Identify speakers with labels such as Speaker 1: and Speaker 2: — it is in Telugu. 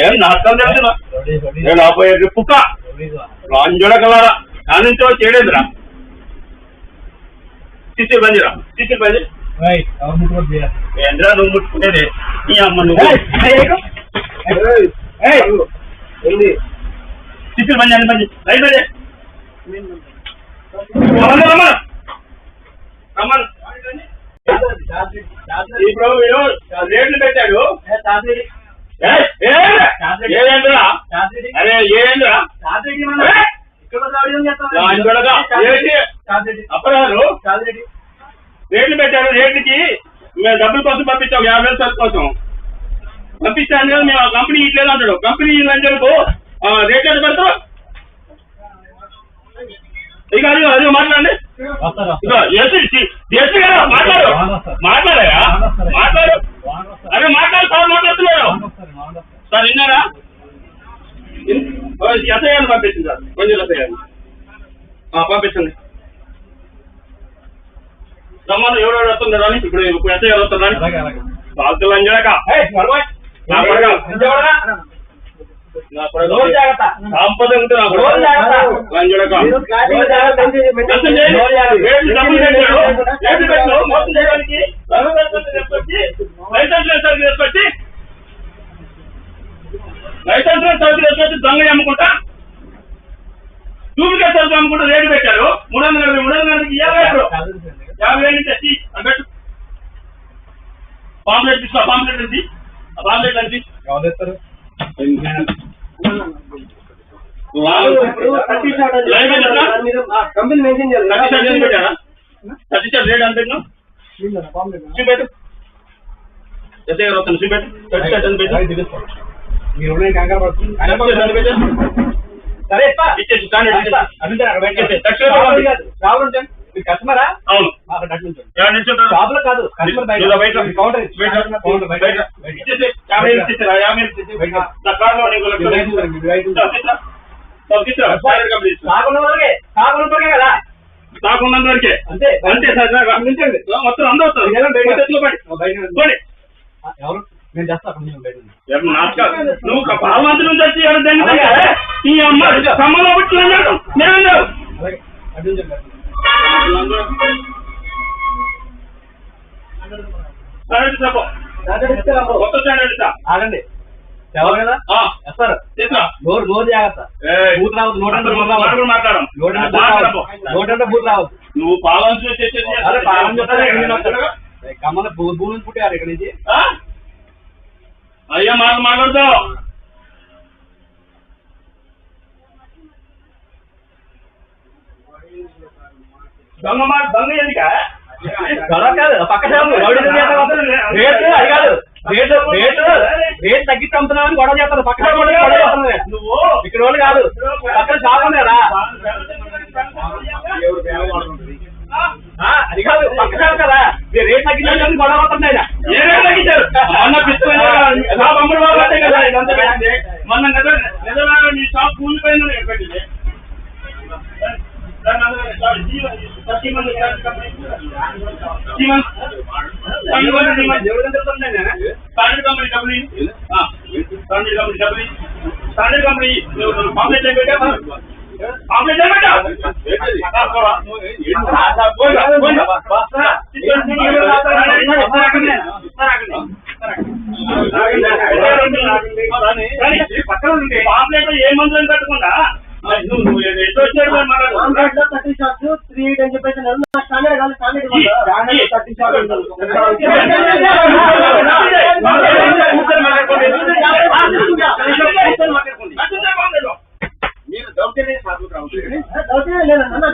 Speaker 1: ఏం నాటకం తెలుసునా నేను ఆపోయే పుక్క? రాంజుడ కలరా? ఆనంతో చేయలేదురా సిసి బందిరా సిసి బంది ఏంద్రా నువ్వు ముట్టుకునేది? ఈ అమ్మ నువ్వు. సిసి బంది అని బంది రైట్ బంది రమ్మను. రమ్మను. ఇప్పుడు వీడు రేట్లు పెట్టాడు. ఏదేంద్రా అరే ఏంటి? అప్పరాలు రేట్లు పెట్టారు రేట్లకి మేము డబ్బుల కోసం పంపించాం యాభై వేల కోసం. పంపించాను కదా మేము ఆ కంపెనీ ఇట్లేదు అంటాడు. కంపెనీ లంచలకు రేట్ ఎంత పెడతారు ఇక అది అది మాట్లాడండి. ఇక ఎస్సీ ఎస్సీ కదా ఆ, పంపించండి రమ్మను ఎవరెవరు వస్తున్నారు అని ఇప్పుడు గారు వస్తున్నారు బాల్తులు అంజాక నా కొడక సంపద ఉంటే నా. మోసం చేయడానికి సరుకు అమ్ముకుంటా రేటు పెట్టారు. మూడు వందల యాభై మూడు వందల యాభైకి యాభై ఆరు యాభై వేలు నుంచి వచ్చి అన్నట్టు పాంప్లెట్ తీసుకో పాంప్లెట్ అండి ఆ పాంప్లెట్ అండి
Speaker 2: కంపెనీ
Speaker 1: థర్టీ రేట్ చూపెట్టు. చూపెట్టు. థర్టీ పెట్టు
Speaker 2: మీరు కంగారు పడుతుంది సరే.
Speaker 1: ఇచ్చేసి
Speaker 2: ఉంటాయి. మీరు కస్టమరా?
Speaker 1: అవును. నిల్చుంటారు?
Speaker 2: షాపులో కాదు కస్టమర్ బయట. కౌంటర్ ఇచ్చి. కౌంటర్ బయట.
Speaker 1: యాభై యాభై
Speaker 2: కదా?
Speaker 1: వరకే
Speaker 2: అంతే
Speaker 1: అంతే సార్ నాకు. మొత్తం అందరూ.
Speaker 2: ఎవరు? నేను?
Speaker 1: నువ్వు పాలమంత్రి. తింటావా? ఈ అమ్మ కమ్మలో పుట్టిన అన్నాడు నేనన్నాడు
Speaker 2: అలాగే అటు నుంచి వెళ్ళండి.
Speaker 1: స్టాండర్డ్ చెప్పు.
Speaker 2: దాంట్లో ఇస్తే రాబో.
Speaker 1: కొత్త స్టాండర్డ్ ఇస్తా.
Speaker 2: ఆగండి ఎవరు కదా
Speaker 1: తీసురా.
Speaker 2: నోరు నోరు జాగ్రత్త. బూత్ రావద్దు నోట్ అంటే
Speaker 1: అందరూ
Speaker 2: బూత్
Speaker 1: మాట
Speaker 2: రావద్దు
Speaker 1: కూడా మాట్లాడం.
Speaker 2: నోట్ అంటే బూత్
Speaker 1: మాట్లాడకు.
Speaker 2: రావద్దు నోట్ అంటే బూత్ రావద్దు
Speaker 1: నువ్వు పాలన
Speaker 2: వస్తాడు? కమ్మల భూమి పుట్టారు ఇక్కడ నుంచి?
Speaker 1: అయ్యా మాట మాట్లాడతావు దొంగ మాట దొంగ ఎందుక?
Speaker 2: గొడవ కాదు పక్క రేట్ అది కాదు. రేట్ రేట్ రేట్ తగ్గించి అమ్ముతున్నామని గొడవ చేస్తారు పక్క షాపు వాళ్ళు గొడవ చేస్తున్నారు
Speaker 1: నువ్వు?
Speaker 2: ఇక్కడ వాళ్ళు కాదు. పక్కన షాప్ కదా. ఆ, అది కాదు. పక్క షాప్ కదా. రేట్ తగ్గించడానికి గొడవ అవుతున్నాయి
Speaker 1: షాప్ అమ్ముడు బాబట్టే కదా ఇదంతా పెట్టింది. మొన్న నిజ నిజమైన నీ షాప్ కూలిపోయిందని నేను పెట్టింది. దాన్ని అందరూ సారీ, జీవన్ థర్టీ మంది క్యాష్ కంపెనీ. జీవన్ థర్టీ మంది జీవన్.
Speaker 2: దేవుడి దగ్గర ఉన్నాయి కదా.
Speaker 1: స్టాండర్డ్ కంపెనీ డబ్బులు ఆ, స్టాండర్డ్ కంపెనీ డబ్బులు స్టాండర్డ్ కంపెనీ నువ్వు నువ్వు పాంప్లెట్ ఏం పెట్టావా పాంప్లెట్ ఏం పెట్టావు ఆ, ఏ మందులు పెట్టకుండా నువ్వు నువ్వు ఎటు వచ్చాడు.
Speaker 2: థర్టీ షాప్స్ త్రీ ఎయిట్ అని చెప్పేసి నా స్టాండర్డ్ కాదు స్టాండర్డ్. థర్టీ
Speaker 1: మీరు